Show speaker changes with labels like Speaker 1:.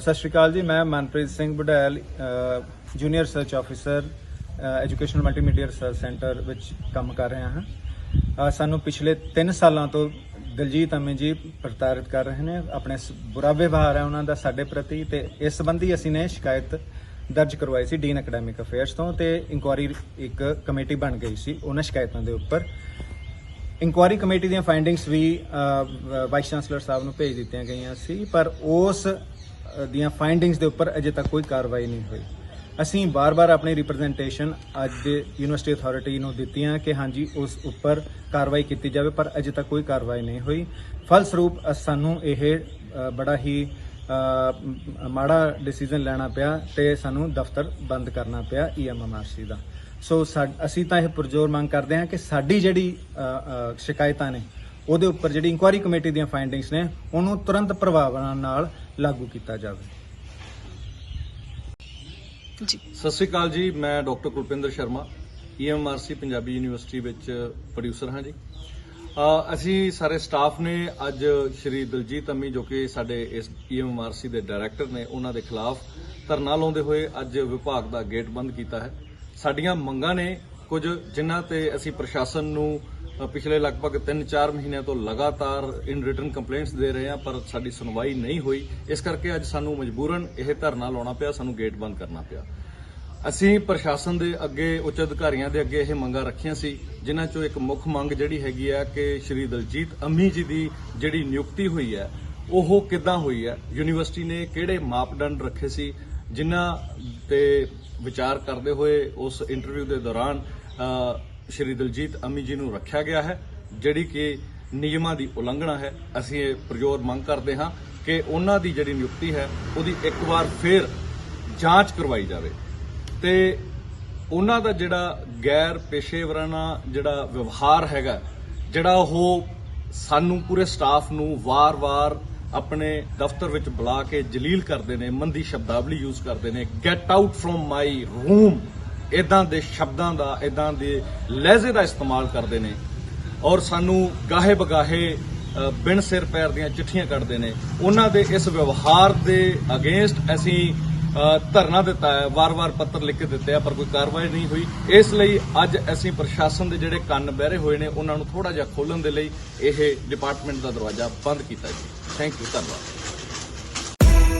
Speaker 1: ਸਤਿ ਸ਼੍ਰੀ ਅਕਾਲ ਜੀ, ਮੈਂ Manpreet Singh Budhail junior research officer educational multimedia research centre ਵਿੱਚ ਕੰਮ ਕਰ ਰਿਹਾ ਹਾਂ। ਸਾਨੂੰ ਪਿਛਲੇ 3 ਸਾਲਾਂ ਤੋਂ ਦਲਜੀਤ ਅਮੀ ਜੀ ਪ੍ਰਤਾਰਿਤ ਕਰ ਰਹੇ ਨੇ, ਆਪਣੇ ਸ- ਬੁਰਾ ਵਿਵਹਾਰ ਹੈ ਉਹਨਾਂ ਦਾ ਸਾਡੇ ਪ੍ਰਤੀ ਤੇ ਇਸ ਸੰਬੰਧੀ ਅਸੀਂ ਨੇ ਸ਼ਿਕਾਇਤ ਦਰਜ ਕਰਵਾਈ ਸੀ ਡੀਨ ਐਕੈਡੈਮਿਕ ਅਫੇਅਰਸ ਤੋਂ ਤੇ ਇਨਕੁਆਰੀ ਇੱਕ ਕਮੇਟੀ ਬਣ ਗਈ ਸੀ ਉਹਨਾਂ ਸ਼ਿਕਾਇਤਾਂ ਦੇ ਉੱਪਰ। ਇਨਕੁਆਰੀ ਕਮੇਟੀ ਦੀਆਂ ਫਾਈਂਡਿੰਗਸ ਵੀ ਵਾਈਸ ਚਾਂਸਲਰ ਸਾਹਿਬ ਨੂੰ ਭੇਜ ਦਿੱਤੀਆਂ ਗਈਆਂ ਸੀ, ਪਰ ਉਸ ਦੀਆਂ ਫਾਈਂਡਿੰਗਸ ਦੇ ਉੱਪਰ ਅਜੇ ਤੱਕ ਕੋਈ ਕਾਰਵਾਈ ਨਹੀਂ ਹੋਈ। ਅਸੀਂ ਬਾਰ-ਬਾਰ ਆਪਣੀ ਰਿਪਰੈਜ਼ੈਂਟੇਸ਼ਨ ਅੱਜ ਦੇ ਯੂਨੀਵਰਸਿਟੀ ਅਥਾਰਟੀ ਨੂੰ ਦਿੱਤੀਆਂ ਕਿ ਹਾਂਜੀ, ਉਸ ਉੱਪਰ ਕਾਰਵਾਈ ਕੀਤੀ ਜਾਵੇ, ਪਰ ਅਜੇ ਤੱਕ ਕੋਈ ਕਾਰਵਾਈ ਨਹੀਂ ਹੋਈ। ਫਲਸਰੂਪ ਸਾਨੂੰ ਇਹ ਬੜਾ ਹੀ ਮਾੜਾ ਡਿਸੀਜਨ ਲੈਣਾ ਪਿਆ ਤੇ ਸਾਨੂੰ ਦਫ਼ਤਰ ਬੰਦ ਕਰਨਾ ਪਿਆ E ਈਐਮਐਮਆਰਸੀ ਦਾ। ਸੋ ਸਾ- ਅਸੀਂ ਤਾਂ ਇਹ ਪੁਰਜ਼ੋਰ ਮੰਗ ਕਰਦੇ ਹਾਂ ਕਿ ਸਾਡੀ ਜਿਹੜੀ ਸ਼ਿਕਾਇਤਾਂ ਨੇ ਉਹਦੇ ਉੱਪਰ ਜਿਹੜੀ ਇਨਕੁਆਇਰੀ ਕਮੇਟੀ ਦੀਆਂ ਫਾਈਂਡਿੰਗਸ ਨੇ ਉਹਨੂੰ ਤੁਰੰਤ ਪ੍ਰਭਾਵ ਨਾਲ ਲਾਗੂ ਕੀਤਾ ਜਾਵੇ।
Speaker 2: ਜੀ।
Speaker 3: ਸਤਿ ਸ਼੍ਰੀ ਅਕਾਲ ਜੀ ਮੈਂ doctor Kulpinder Sharma EMRC Punjabi university ਵਿੱਚ ਪ੍ਰੋਡਿਊਸਰ ਹਾਂ ਜੀ। ਅ, ਅਸੀਂ ਸਾਰੇ ਸਟਾਫ ਨੇ ਅੱਜ ਸ਼੍ਰੀ ਦਲਜੀਤ ਅੰਮੀ ਜੋ ਕਿ ਸਾਡੇ ਇਸ ਈਐਮਆਰਸੀ ਦੇ ਡਾਇਰੈਕਟਰ ਨੇ ਉਹਨਾਂ ਦੇ ਖਿਲਾਫ ਧਰਨਾ ਲਾਉਂਦੇ ਹੋਏ ਅੱਜ ਵਿਭਾਗ ਦਾ ਗੇਟ ਬੰਦ ਕੀਤਾ ਹੈ। ਸਾਡੀਆਂ ਮੰਗਾਂ ਨੇ ਕੁਝ ਜਿਨ੍ਹਾਂ ਤੇ ਅਸੀਂ ਪ੍ਰਸ਼ਾਸਨ ਨੂੰ ਪਿਛਲੇ ਲਗਭਗ 3-4 ਮਹੀਨਿਆਂ ਤੋਂ ਲਗਾਤਾਰ ਇਨ ਰਿਟਰਨ ਕੰਪਲੇਂਟਸ ਦੇ ਰਹੇ ਹਾਂ, ਪਰ ਸਾਡੀ ਸੁਣਵਾਈ ਨਹੀਂ ਹੋਈ। ਇਸ ਕਰਕੇ ਅੱਜ ਸਾਨੂੰ ਮਜਬੂਰਨ ਇਹ ਧਰਨਾ ਲਾਉਣਾ ਪਿਆ, ਸਾਨੂੰ ਗੇਟ ਬੰਦ ਕਰਨਾ ਪਿਆ। ਅਸੀਂ ਪ੍ਰਸ਼ਾਸਨ ਦੇ ਅੱਗੇ, ਉੱਚ ਅਧਿਕਾਰੀਆਂ ਦੇ ਅੱਗੇ ਇਹ ਮੰਗਾਂ ਰੱਖੀਆਂ ਸੀ, ਜਿਨ੍ਹਾਂ ਚੋਂ ਇੱਕ ਮੁੱਖ ਮੰਗ ਜਿਹੜੀ ਹੈਗੀ ਹੈ ਕਿ ਸ਼੍ਰੀ ਦਲਜੀਤ ਅੰਮੀ ਜੀ ਦੀ ਜਿਹੜੀ ਨਿਯੁਕਤੀ ਹੋਈ ਹੈ, ਉਹ ਕਿੱਦਾਂ ਹੋਈ ਹੈ? ਯੂਨੀਵਰਸਿਟੀ ਨੇ ਕਿਹੜੇ ਮਾਪਦੰਡ ਰੱਖੇ ਸੀ? ਜਿਨ੍ਹਾਂ ਤੇ ਵਿਚਾਰ ਕਰਦੇ ਹੋਏ ਉਸ ਇੰਟਰਵਿਊ ਦੇ ਦੌਰਾਨ ਸ਼੍ਰੀ ਦਲਜੀਤ ਅਮੀ ਜੀ ਨੂੰ ਰੱਖਿਆ ਗਿਆ ਹੈ, ਜਿਹੜੀ ਕਿ ਨਿਯਮਾਂ ਦੀ ਉਲੰਘਣਾ ਹੈ। ਅਸੀਂ ਇਹ ਪ੍ਰਯੋਗ ਮੰਗ ਕਰਦੇ ਹਾਂ ਕਿ ਉਹਨਾਂ ਦੀ ਜਿਹੜੀ ਨਿਯੁਕਤੀ ਹੈ, ਉਹਦੀ ਇੱਕ ਵਾਰ ਫੇਰ ਜਾਂਚ ਕਰਵਾਈ ਜਾਵੇ। ਤੇ ਉਹਨਾਂ ਦਾ ਜਿਹੜਾ ਗੈਰ ਪੇਸ਼ੇਵਰਾਨਾ ਜਿਹੜਾ ਵਿਵਹਾਰ ਹੈਗਾ, ਜਿਹੜਾ ਉਹ ਸਾਨੂੰ ਪੂਰੇ ਸਟਾਫ ਨੂੰ ਵਾਰ-ਵਾਰ ਆਪਣੇ ਦਫ਼ਤਰ ਵਿੱਚ ਬੁਲਾ ਕੇ ਜਲੀਲ ਕਰਦੇ ਨੇ, ਮੰਦੀ ਸ਼ਬਦਾਵਲੀ ਯੂਜ਼ ਕਰਦੇ ਨੇ get out from my room ਇਦਾਂ ਦੇ ਸ਼ਬਦਾਂ ਦਾ ਇਦਾਂ ਦੇ ਲਹਿਜ਼ੇ ਦਾ ਇਸਤੇਮਾਲ ਕਰਦੇ ਨੇ ਔਰ ਸਾਨੂੰ ਗਾਹੇ ਬਗਾਹੇ ਬਿਨ ਸਿਰ ਪੈਰ ਦੀਆਂ ਚਿੱਠੀਆਂ ਕੱਢਦੇ ਨੇ। ਉਹਨਾਂ ਦੇ ਇਸ ਵਿਵਹਾਰ ਦੇ ਅਗੇਂਸਟ ਅਸੀਂ ਧਰਨਾ ਦਿੱਤਾ ਹੈ, ਵਾਰ-ਵਾਰ ਪੱਤਰ ਲਿਖ ਕੇ ਦਿੱਤੇ ਆ, ਪਰ ਕੋਈ ਕਾਰਵਾਈ ਨਹੀਂ ਹੋਈ। ਇਸ ਲਈ ਅੱਜ ਅਸੀਂ ਪ੍ਰਸ਼ਾਸਨ ਦੇ ਜਿਹੜੇ ਕੰਨ ਬਹਿਰੇ ਹੋਏ ਨੇ, ਉਹਨਾਂ ਨੂੰ ਥੋੜਾ ਜਿਹਾ ਖੋਲਣ ਦੇ ਲਈ ਇਹ ਡਿਪਾਰਟਮੈਂਟ ਦਾ ਦਰਵਾਜ਼ਾ ਬੰਦ ਕੀਤਾ ਜੀ। ਥੈਂਕ ਯੂ ਧੰਨਵਾਦ।